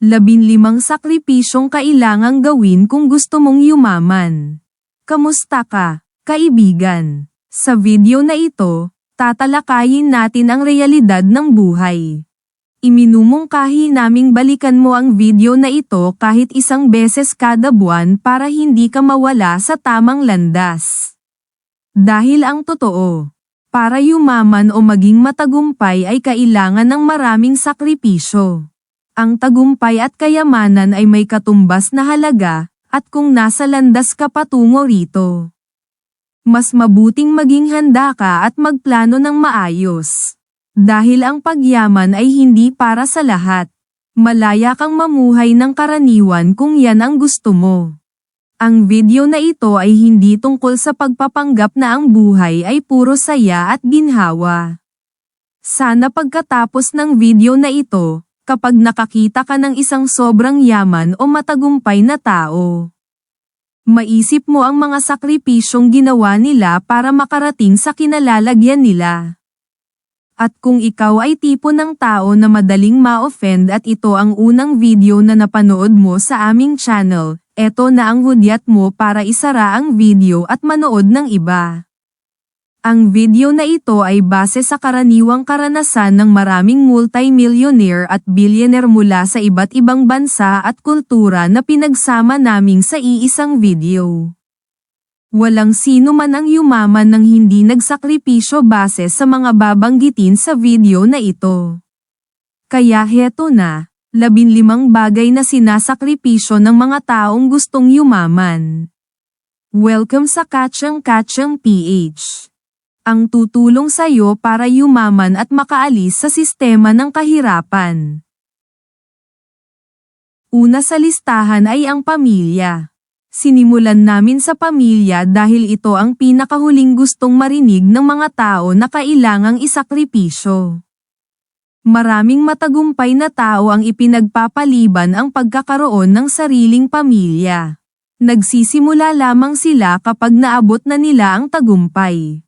Labinlimang sakripisyong kailangang gawin kung gusto mong yumaman. Kamusta ka, kaibigan? Sa video na ito, tatalakayin natin ang realidad ng buhay. Iminumungkahi naming balikan mo ang video na ito kahit isang beses kada buwan para hindi ka mawala sa tamang landas. Dahil ang totoo, para yumaman o maging matagumpay ay kailangan ng maraming sakripisyo. Ang tagumpay at kayamanan ay may katumbas na halaga, at kung nasa landas ka patungo rito. Mas mabuting maging handa ka at magplano ng maayos. Dahil ang pagyaman ay hindi para sa lahat. Malaya kang mamuhay ng karaniwan kung yan ang gusto mo. Ang video na ito ay hindi tungkol sa pagpapanggap na ang buhay ay puro saya at ginhawa. Sana pagkatapos ng video na ito, kapag nakakita ka ng isang sobrang yaman o matagumpay na tao. Maisip mo ang mga sakripisyong ginawa nila para makarating sa kinalalagyan nila. At kung ikaw ay tipo ng tao na madaling ma-offend at ito ang unang video na napanood mo sa aming channel, eto na ang hudyat mo para isara ang video at manood ng iba. Ang video na ito ay base sa karaniwang karanasan ng maraming multimillionaire at billionaire mula sa iba't ibang bansa at kultura na pinagsama naming sa iisang video. Walang sino man ang yumaman ng hindi nagsakripisyo base sa mga babanggitin sa video na ito. Kaya heto na, labinlimang bagay na sinasakripisyo ng mga taong gustong yumaman. Welcome sa Kachang Kachang PH. Ang tutulong sa'yo para yumaman at makaalis sa sistema ng kahirapan. Una sa listahan ay ang pamilya. Sinimulan namin sa pamilya dahil ito ang pinakahuling gustong marinig ng mga tao na kailangang isakripisyo. Maraming matagumpay na tao ang ipinagpapaliban ang pagkakaroon ng sariling pamilya. Nagsisimula lamang sila kapag naabot na nila ang tagumpay.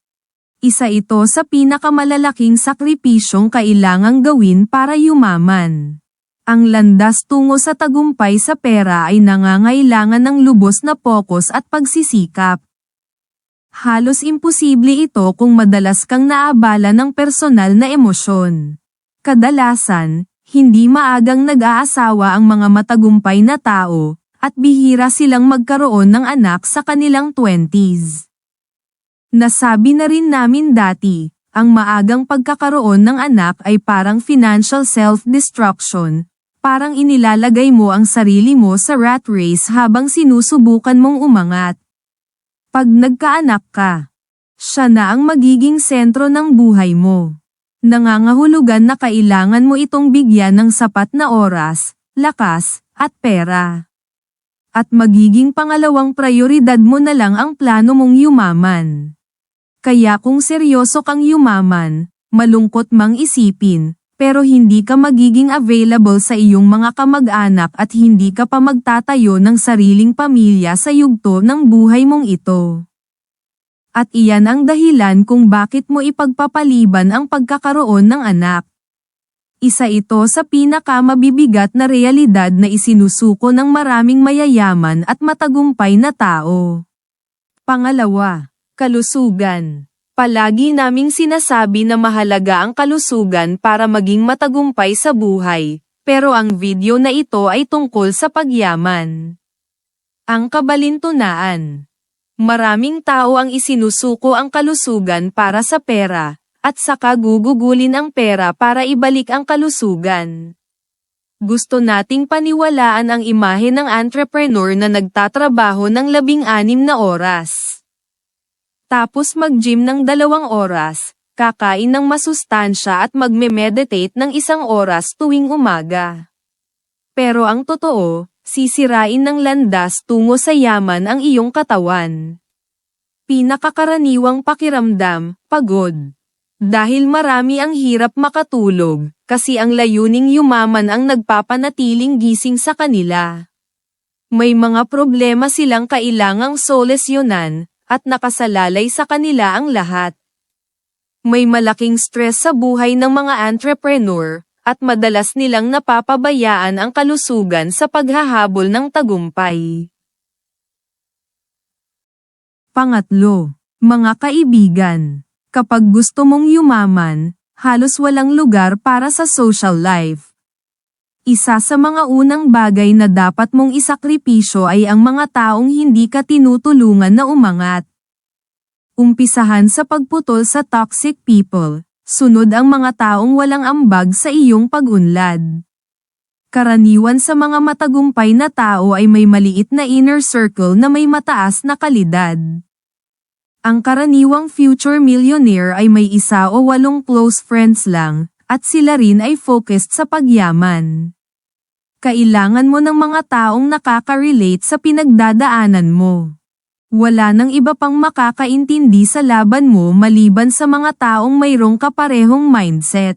Isa ito sa pinakamalalaking sakripisyong kailangang gawin para yumaman. Ang landas tungo sa tagumpay sa pera ay nangangailangan ng lubos na pokus at pagsisikap. Halos imposible ito kung madalas kang naabala ng personal na emosyon. Kadalasan, hindi maagang nag-aasawa ang mga matagumpay na tao, at bihira silang magkaroon ng anak sa kanilang 20s. Nasabi na rin namin dati, ang maagang pagkakaroon ng anak ay parang financial self-destruction, parang inilalagay mo ang sarili mo sa rat race habang sinusubukan mong umangat. Pag nagkaanak ka, siya na ang magiging sentro ng buhay mo. Nangangahulugan na kailangan mo itong bigyan ng sapat na oras, lakas, at pera. At magiging pangalawang prioridad mo na lang ang plano mong yumaman. Kaya kung seryoso kang yumaman, malungkot mang isipin, pero hindi ka magiging available sa iyong mga kamag-anak at hindi ka pa magtatayo ng sariling pamilya sa yugto ng buhay mong ito. At iyan ang dahilan kung bakit mo ipagpapaliban ang pagkakaroon ng anak. Isa ito sa pinakamabibigat na realidad na isinusuko ng maraming mayayaman at matagumpay na tao. Pangalawa, kalusugan. Palagi naming sinasabi na mahalaga ang kalusugan para maging matagumpay sa buhay, pero ang video na ito ay tungkol sa pagyaman. Ang kabalintunaan. Maraming tao ang isinusuko ang kalusugan para sa pera, at saka gugugulin ang pera para ibalik ang kalusugan. Gusto nating paniwalaan ang imahe ng entrepreneur na nagtatrabaho ng labing-anim na oras. Tapos mag-gym ng dalawang oras, kakain ng masustansya at magme-meditate ng isang oras tuwing umaga. Pero ang totoo, sisirain ng landas tungo sa yaman ang iyong katawan. Pinakakaraniwang pakiramdam, pagod. Dahil marami ang hirap makatulog, kasi ang layuning yumaman ang nagpapanatiling gising sa kanila. May mga problema silang kailangang solusyonan, at nakasalalay sa kanila ang lahat. May malaking stress sa buhay ng mga entrepreneur, at madalas nilang napapabayaan ang kalusugan sa paghahabol ng tagumpay. Pangatlo, mga kaibigan, kapag gusto mong yumaman, halos walang lugar para sa social life. Isa sa mga unang bagay na dapat mong isakripisyo ay ang mga taong hindi ka tinutulungan na umangat. Umpisahan sa pagputol sa toxic people, sunod ang mga taong walang ambag sa iyong pag-unlad. Karaniwan sa mga matagumpay na tao ay may maliit na inner circle na may mataas na kalidad. Ang karaniwang future millionaire ay may isa o walong close friends lang, at sila rin ay focused sa pagyaman. Kailangan mo ng mga taong nakaka-relate sa pinagdadaanan mo. Wala nang iba pang makakaintindi sa laban mo maliban sa mga taong mayroong kaparehong mindset.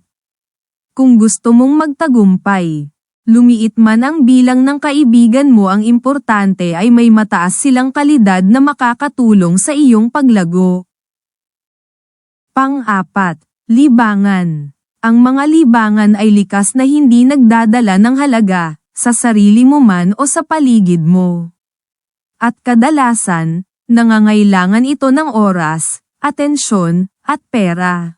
Kung gusto mong magtagumpay, lumiit man ang bilang ng kaibigan mo ang importante ay may mataas silang kalidad na makakatulong sa iyong paglago. Pang-apat, libangan. Ang mga libangan ay likas na hindi nagdadala ng halaga, sa sarili mo man o sa paligid mo. At kadalasan, nangangailangan ito ng oras, atensyon, at pera.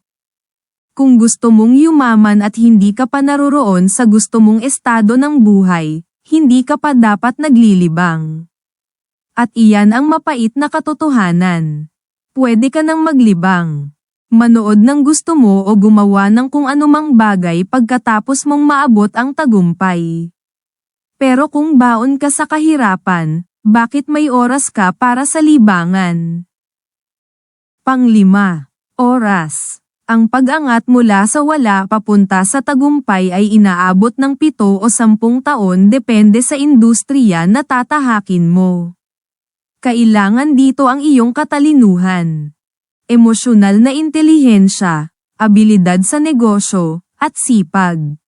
Kung gusto mong yumaman at hindi ka pa naroroon sa gusto mong estado ng buhay, hindi ka pa dapat naglilibang. At iyan ang mapait na katotohanan. Pwede ka nang maglibang. Manood ng gusto mo o gumawa ng kung anumang bagay pagkatapos mong maabot ang tagumpay. Pero kung baon ka sa kahirapan, bakit may oras ka para sa libangan? Panglima, oras. Ang pag-angat mula sa wala papunta sa tagumpay ay inaabot ng pito o sampung taon depende sa industriya na tatahakin mo. Kailangan dito ang iyong katalinuhan, emosyonal na intelihensya, abilidad sa negosyo, at sipag.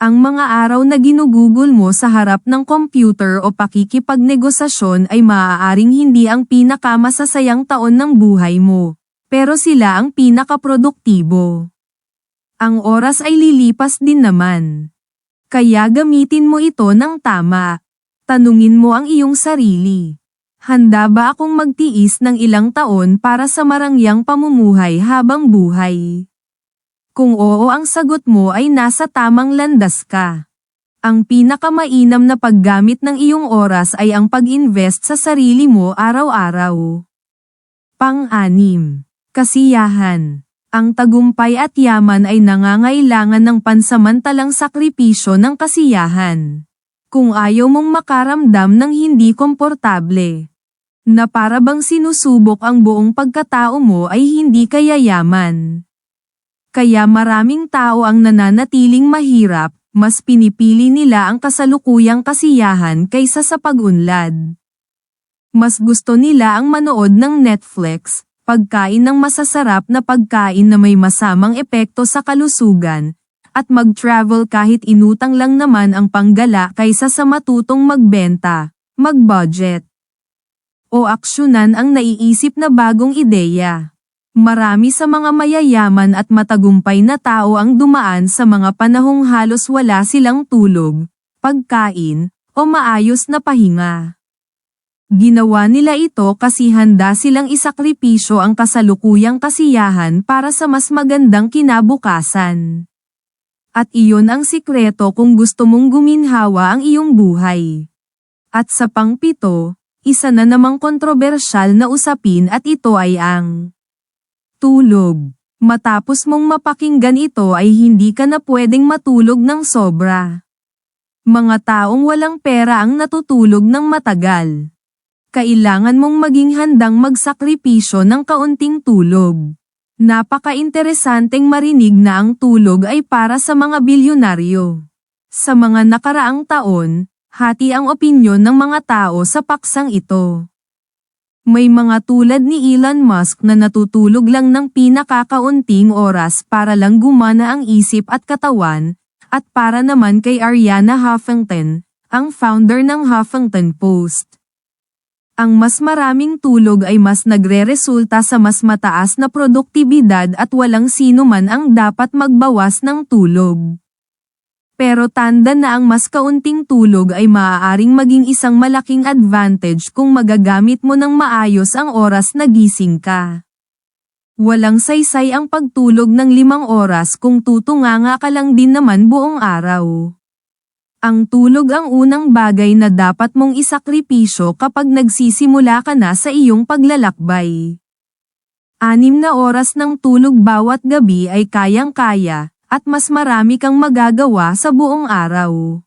Ang mga araw na ginugugol mo sa harap ng computer o pakikipagnegosasyon ay maaaring hindi ang pinakamasasayang taon ng buhay mo pero sila ang pinakaproduktibo. Ang oras ay lilipas din naman. Kaya gamitin mo ito ng tama. Tanungin mo ang iyong sarili. Handa ba akong magtiis ng ilang taon para sa marangyang pamumuhay habang buhay? Kung oo ang sagot mo ay nasa tamang landas ka. Ang pinakamainam na paggamit ng iyong oras ay ang pag-invest sa sarili mo araw-araw. Pang-anim. Kasiyahan. Ang tagumpay at yaman ay nangangailangan ng pansamantalang sakripisyo ng kasiyahan. Kung ayaw mong makaramdam ng hindi komportable, na para bang sinusubok ang buong pagkatao mo ay hindi kaya yaman. Kaya maraming tao ang nananatiling mahirap, mas pinipili nila ang kasalukuyang kasiyahan kaysa sa pag-unlad. Mas gusto nila ang manood ng Netflix, pagkain ng masasarap na pagkain na may masamang epekto sa kalusugan, at mag-travel kahit inutang lang naman ang panggala kaysa sa matutong magbenta, mag-budget. O aksyonan ang naiisip na bagong ideya. Marami sa mga mayayaman at matagumpay na tao ang dumaan sa mga panahong halos wala silang tulog, pagkain, o maayos na pahinga. Ginawa nila ito kasi handa silang isakripisyo ang kasalukuyang kasiyahan para sa mas magandang kinabukasan. At iyon ang sikreto kung gusto mong guminhawa ang iyong buhay. At sa pangpito, isa na namang kontrobersyal na usapin at ito ay ang tulog. Matapos mong mapakinggan ito ay hindi ka na pwedeng matulog ng sobra. Mga taong walang pera ang natutulog ng matagal kailangan mong maging handang magsakripisyo ng kaunting tulog. Napaka-interesanteng marinig na ang tulog ay para sa mga bilyonaryo. Sa mga nakaraang taon, hati ang opinyon ng mga tao sa paksang ito. May mga tulad ni Elon Musk na natutulog lang ng pinakakaunting oras para lang gumana ang isip at katawan, at para naman kay Ariana Huffington, ang founder ng Huffington Post. Ang mas maraming tulog ay mas nagre-resulta sa mas mataas na produktibidad at walang sino man ang dapat magbawas ng tulog. Pero tanda na ang mas kaunting tulog ay maaaring maging isang malaking advantage kung magagamit mo ng maayos ang oras na gising ka. Walang saysay ang pagtulog ng limang oras kung tutunganga ka lang din naman buong araw. Ang tulog ang unang bagay na dapat mong isakripisyo kapag nagsisimula ka na sa iyong paglalakbay. Anim na oras ng tulog bawat gabi ay kayang-kaya, at mas marami kang magagawa sa buong araw.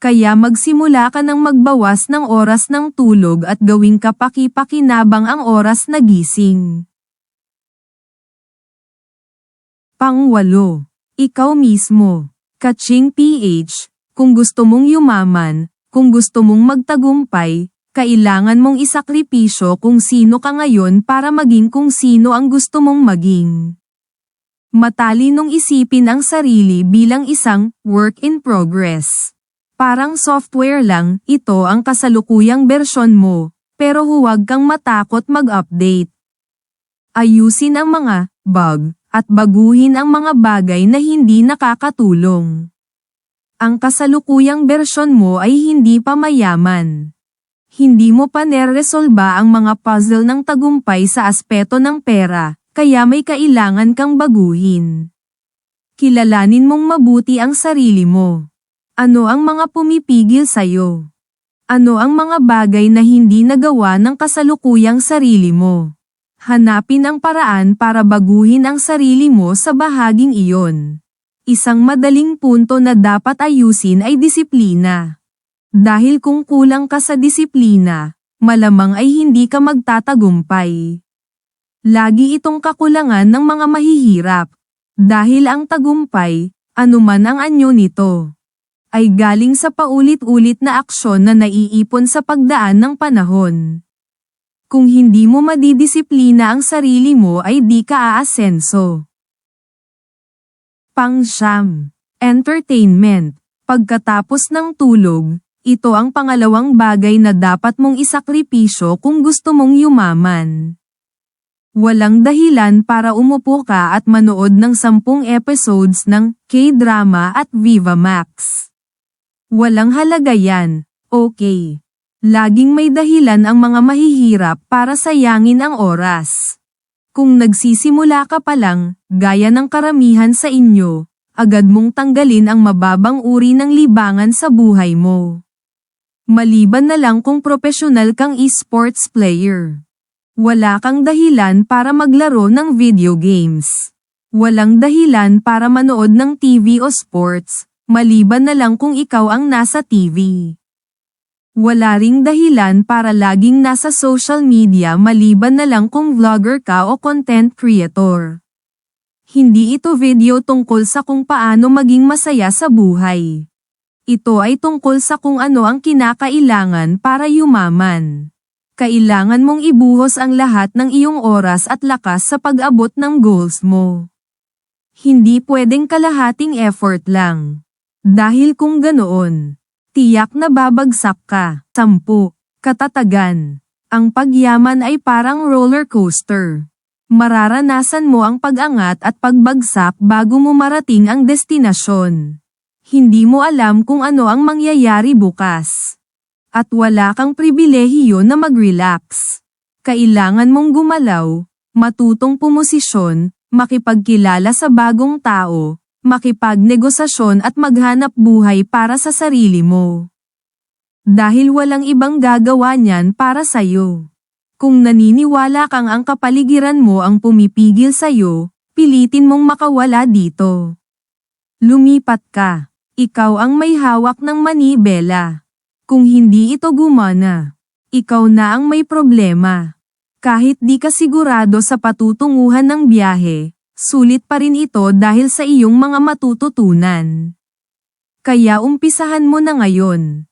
Kaya magsimula ka ng magbawas ng oras ng tulog at gawing kapaki-pakinabang ang oras na gising. Pangwalo. Ikaw mismo. Kaching PH, kung gusto mong yumaman, kung gusto mong magtagumpay, kailangan mong isakripisyo kung sino ka ngayon para maging kung sino ang gusto mong maging. Matalinong isipin ang sarili bilang isang work in progress. Parang software lang, ito ang kasalukuyang bersyon mo, pero huwag kang matakot mag-update. Ayusin ang mga bug at baguhin ang mga bagay na hindi nakakatulong. Ang kasalukuyang bersyon mo ay hindi pa mayaman. Hindi mo pa neresolba ang mga puzzle ng tagumpay sa aspeto ng pera, kaya may kailangan kang baguhin. Kilalanin mong mabuti ang sarili mo. Ano ang mga pumipigil sa'yo? Ano ang mga bagay na hindi nagawa ng kasalukuyang sarili mo? Hanapin ang paraan para baguhin ang sarili mo sa bahaging iyon. Isang madaling punto na dapat ayusin ay disiplina. Dahil kung kulang ka sa disiplina, malamang ay hindi ka magtatagumpay. Lagi itong kakulangan ng mga mahihirap. Dahil ang tagumpay, anuman ang anyo nito, ay galing sa paulit-ulit na aksyon na naiipon sa pagdaan ng panahon. Kung hindi mo madidisiplina ang sarili mo ay di ka aasenso. Pangsyam. Entertainment. Pagkatapos ng tulog, ito ang pangalawang bagay na dapat mong isakripisyo kung gusto mong yumaman. Walang dahilan para umupo ka at manood ng sampung episodes ng K-drama at Viva Max. Walang halaga yan, okay. Laging may dahilan ang mga mahihirap para sayangin ang oras. Kung nagsisimula ka pa lang, gaya ng karamihan sa inyo, agad mong tanggalin ang mababang uri ng libangan sa buhay mo. Maliban na lang kung profesional kang esports player. Wala kang dahilan para maglaro ng video games. Walang dahilan para manood ng TV o sports, maliban na lang kung ikaw ang nasa TV. Wala ring dahilan para laging nasa social media maliban na lang kung vlogger ka o content creator. Hindi ito video tungkol sa kung paano maging masaya sa buhay. Ito ay tungkol sa kung ano ang kinakailangan para yumaman. Kailangan mong ibuhos ang lahat ng iyong oras at lakas sa pag-abot ng goals mo. Hindi pwedeng kalahating effort lang. Dahil kung ganoon, tiyak na babagsak ka. 10. Katatagan. Ang pagyaman ay parang roller coaster. Mararanasan mo ang pag-angat at pagbagsak bago mo marating ang destinasyon. Hindi mo alam kung ano ang mangyayari bukas. At wala kang pribilehiyo na mag-relax. Kailangan mong gumalaw, matutong pumosisyon, makipagkilala sa bagong tao, makipagnegosasyon at maghanap buhay para sa sarili mo. Dahil walang ibang gagawa niyan para sa'yo. Kung naniniwala kang ang kapaligiran mo ang pumipigil sa'yo, pilitin mong makawala dito. Lumipat ka. Ikaw ang may hawak ng manibela. Kung hindi ito gumana, ikaw na ang may problema. Kahit di ka sigurado sa patutunguhan ng biyahe, sulit pa rin ito dahil sa iyong mga matututunan. Kaya umpisahan mo na ngayon.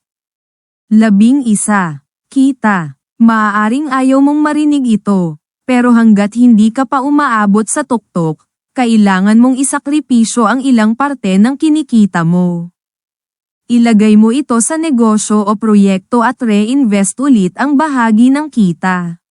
Labing isa. Kita. Maaaring ayaw mong marinig ito, pero hanggat hindi ka pa umaabot sa tuktok, kailangan mong isakripisyo ang ilang parte ng kinikita mo. Ilagay mo ito sa negosyo o proyekto at reinvest ulit ang bahagi ng kita.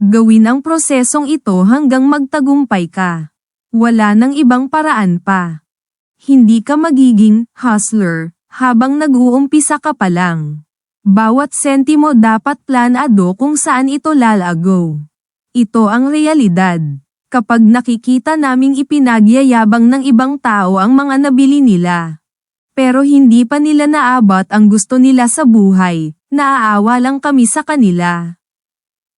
Gawin ang prosesong ito hanggang magtagumpay ka. Wala nang ibang paraan pa. Hindi ka magiging hustler habang nag-uumpisa ka pa lang. Bawat sentimo dapat planado kung saan ito lalago. Ito ang realidad. Kapag nakikita naming ipinagyayabang ng ibang tao ang mga nabili nila. Pero hindi pa nila naabot ang gusto nila sa buhay, naaawa lang kami sa kanila.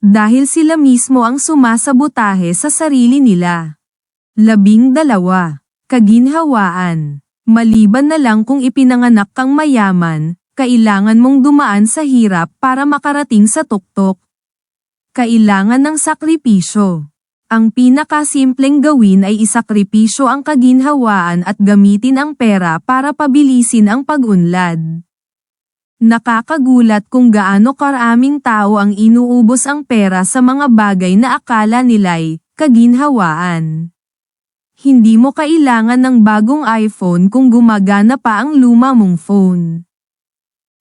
Dahil sila mismo ang sumasabotahe sa sarili nila. Labing dalawa. Kaginhawaan. Maliban na lang kung ipinanganak kang mayaman, kailangan mong dumaan sa hirap para makarating sa tuktok. Kailangan ng sakripisyo. Ang pinakasimpleng gawin ay isakripisyo ang kaginhawaan at gamitin ang pera para pabilisin ang pag-unlad. Nakakagulat kung gaano karaming tao ang inuubos ang pera sa mga bagay na akala nila'y kaginhawaan. Hindi mo kailangan ng bagong iPhone kung gumagana pa ang luma mong phone.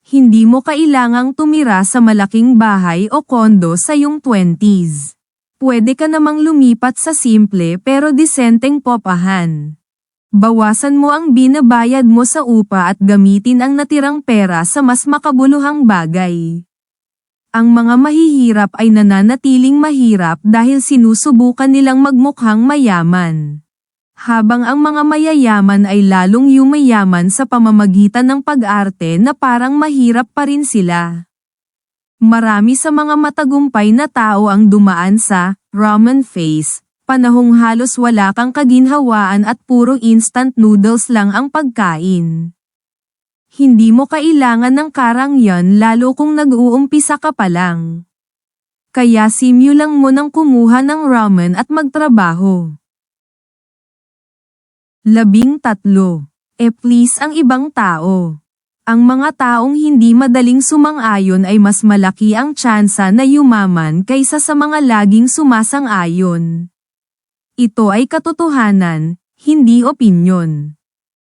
Hindi mo kailangang tumira sa malaking bahay o kondo sa iyong 20s. Pwede ka namang lumipat sa simple pero disenteng popahan. Bawasan mo ang binabayad mo sa upa at gamitin ang natirang pera sa mas makabuluhang bagay. Ang mga mahihirap ay nananatiling mahirap dahil sinusubukan nilang magmukhang mayaman. Habang ang mga mayayaman ay lalong yumayaman sa pamamagitan ng pag-arte na parang mahirap pa rin sila. Marami sa mga matagumpay na tao ang dumaan sa ramen phase, panahong halos wala kang kaginhawaan at puro instant noodles lang ang pagkain. Hindi mo kailangan ng karangyan lalo kung nag-uumpisa ka pa lang. Kaya simulang mo nang kumuha ng ramen at magtrabaho. Labing tatlo. E please ang ibang tao. Ang mga taong hindi madaling sumang-ayon ay mas malaki ang tsansa na yumaman kaysa sa mga laging sumasang-ayon. Ito ay katotohanan, hindi opinyon.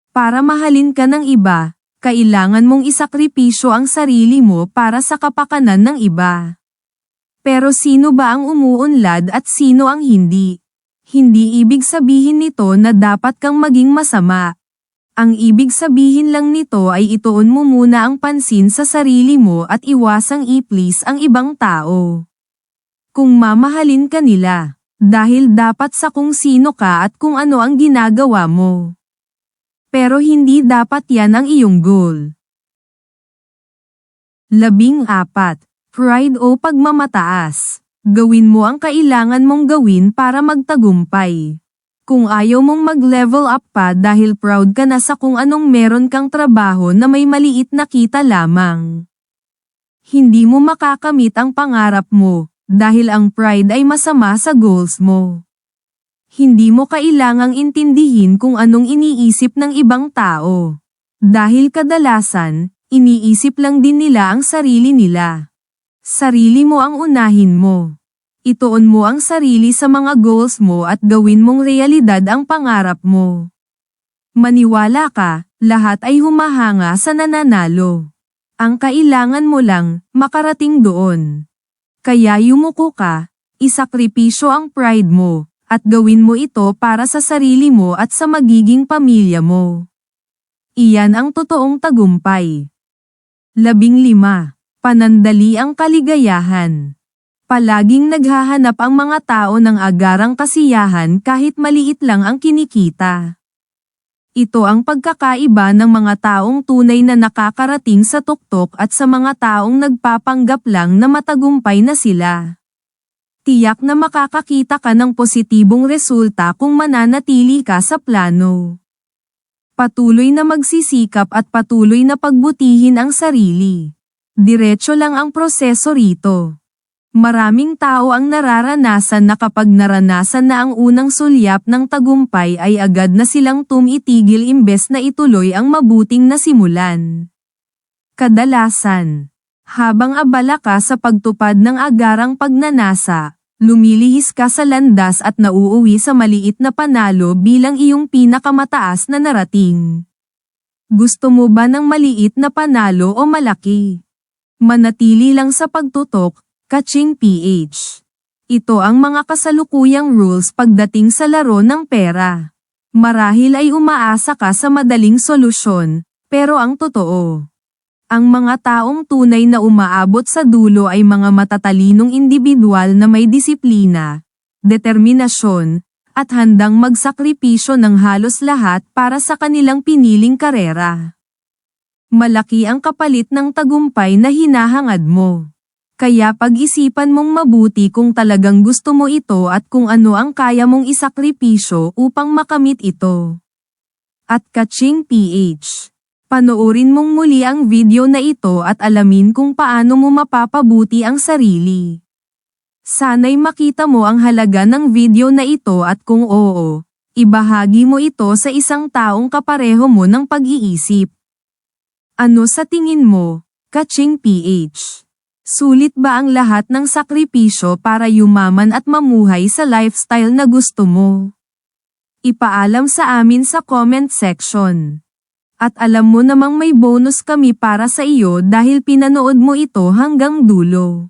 Para mahalin ka ng iba, kailangan mong isakripisyo ang sarili mo para sa kapakanan ng iba. Pero sino ba ang umuunlad at sino ang hindi? Hindi ibig sabihin nito na dapat kang maging masama. Ang ibig sabihin lang nito ay ituon mo muna ang pansin sa sarili mo at iwasang i-please ang ibang tao. Kung mamahalin ka nila, dahil dapat sa kung sino ka at kung ano ang ginagawa mo. Pero hindi dapat yan ang iyong goal. Labing apat, pride o pagmamataas. Gawin mo ang kailangan mong gawin para magtagumpay. Kung ayaw mong mag-level up pa dahil proud ka na sa kung anong meron kang trabaho na may maliit na kita lamang. Hindi mo makakamit ang pangarap mo, dahil ang pride ay masama sa goals mo. Hindi mo kailangang intindihin kung anong iniisip ng ibang tao. Dahil kadalasan, iniisip lang din nila ang sarili nila. Sarili mo ang unahin mo. Ituon mo ang sarili sa mga goals mo at gawin mong realidad ang pangarap mo. Maniwala ka, lahat ay humahanga sa nananalo. Ang kailangan mo lang, makarating doon. Kaya yumuko ka, isakripisyo ang pride mo, at gawin mo ito para sa sarili mo at sa magiging pamilya mo. Iyan ang totoong tagumpay. Labing lima. Panandali ang kaligayahan. Palaging naghahanap ang mga tao ng agarang kasiyahan kahit maliit lang ang kinikita. Ito ang pagkakaiba ng mga taong tunay na nakakarating sa tuktok at sa mga taong nagpapanggap lang na matagumpay na sila. Tiyak na makakakita ka ng positibong resulta kung mananatili ka sa plano. Patuloy na magsisikap at patuloy na pagbutihin ang sarili. Diretso lang ang proseso rito. Maraming tao ang nararanasan na kapag naranasan na ang unang sulyap ng tagumpay ay agad na silang tumitigil imbes na ituloy ang mabuting nasimulan. Kadalasan, habang abala ka sa pagtupad ng agarang pagnanasa, lumilihis ka sa landas at nauuwi sa maliit na panalo bilang iyong pinakamataas na narating. Gusto mo ba ng maliit na panalo o malaki? Manatili lang sa pagtutok, Kaching PH. Ito ang mga kasalukuyang rules pagdating sa laro ng pera. Marahil ay umaasa ka sa madaling solusyon, pero ang totoo. Ang mga taong tunay na umaabot sa dulo ay mga matatalinong individual na may disiplina, determinasyon, at handang magsakripisyo ng halos lahat para sa kanilang piniling karera. Malaki ang kapalit ng tagumpay na hinahangad mo. Kaya pag-isipan mong mabuti kung talagang gusto mo ito at kung ano ang kaya mong isakripisyo upang makamit ito. At Kaching PH. Panoorin mong muli ang video na ito at alamin kung paano mo mapapabuti ang sarili. Sana'y makita mo ang halaga ng video na ito at kung oo, ibahagi mo ito sa isang taong kapareho mo ng pag-iisip. Ano sa tingin mo, Kaching PH? Sulit ba ang lahat ng sakripisyo para yumaman at mamuhay sa lifestyle na gusto mo? Ipaalam sa amin sa comment section. At alam mo namang may bonus kami para sa iyo dahil pinanood mo ito hanggang dulo.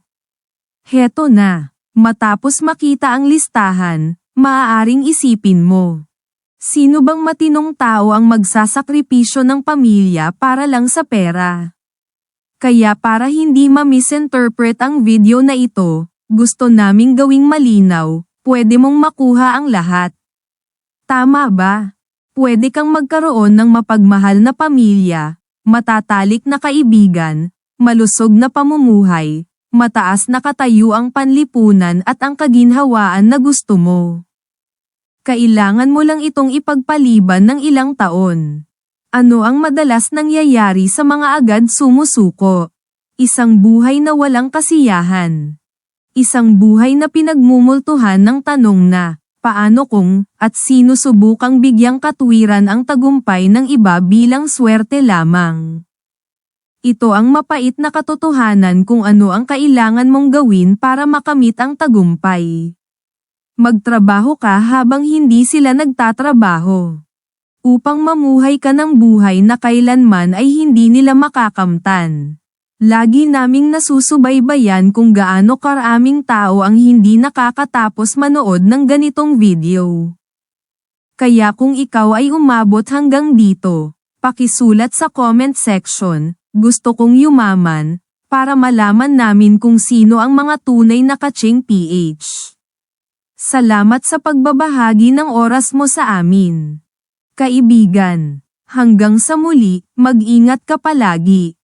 Heto na, matapos makita ang listahan, maaaring isipin mo. Sino bang matinong tao ang magsasakripisyo ng pamilya para lang sa pera? Kaya para hindi ma-misinterpret ang video na ito, gusto naming gawing malinaw, pwede mong makuha ang lahat. Tama ba? Pwede kang magkaroon ng mapagmahal na pamilya, matatalik na kaibigan, malusog na pamumuhay, mataas na katayuang panlipunan at ang kaginhawaan na gusto mo. Kailangan mo lang itong ipagpaliban ng ilang taon. Ano ang madalas nangyayari sa mga agad sumusuko? Isang buhay na walang kasiyahan. Isang buhay na pinagmumultuhan ng tanong na, paano kung, at sino subukang bigyang katwiran ang tagumpay ng iba bilang swerte lamang. Ito ang mapait na katotohanan kung ano ang kailangan mong gawin para makamit ang tagumpay. Magtrabaho ka habang hindi sila nagtatrabaho upang mamuhay ka ng buhay na kailanman ay hindi nila makakamtan. Lagi naming nasusubaybayan kung gaano karaming tao ang hindi nakakatapos manood ng ganitong video. Kaya kung ikaw ay umabot hanggang dito, pakisulat sa comment section, gusto kong yumaman, para malaman namin kung sino ang mga tunay na kaching PH. Salamat sa pagbabahagi ng oras mo sa amin. Kaibigan, hanggang sa muli, mag-ingat ka palagi.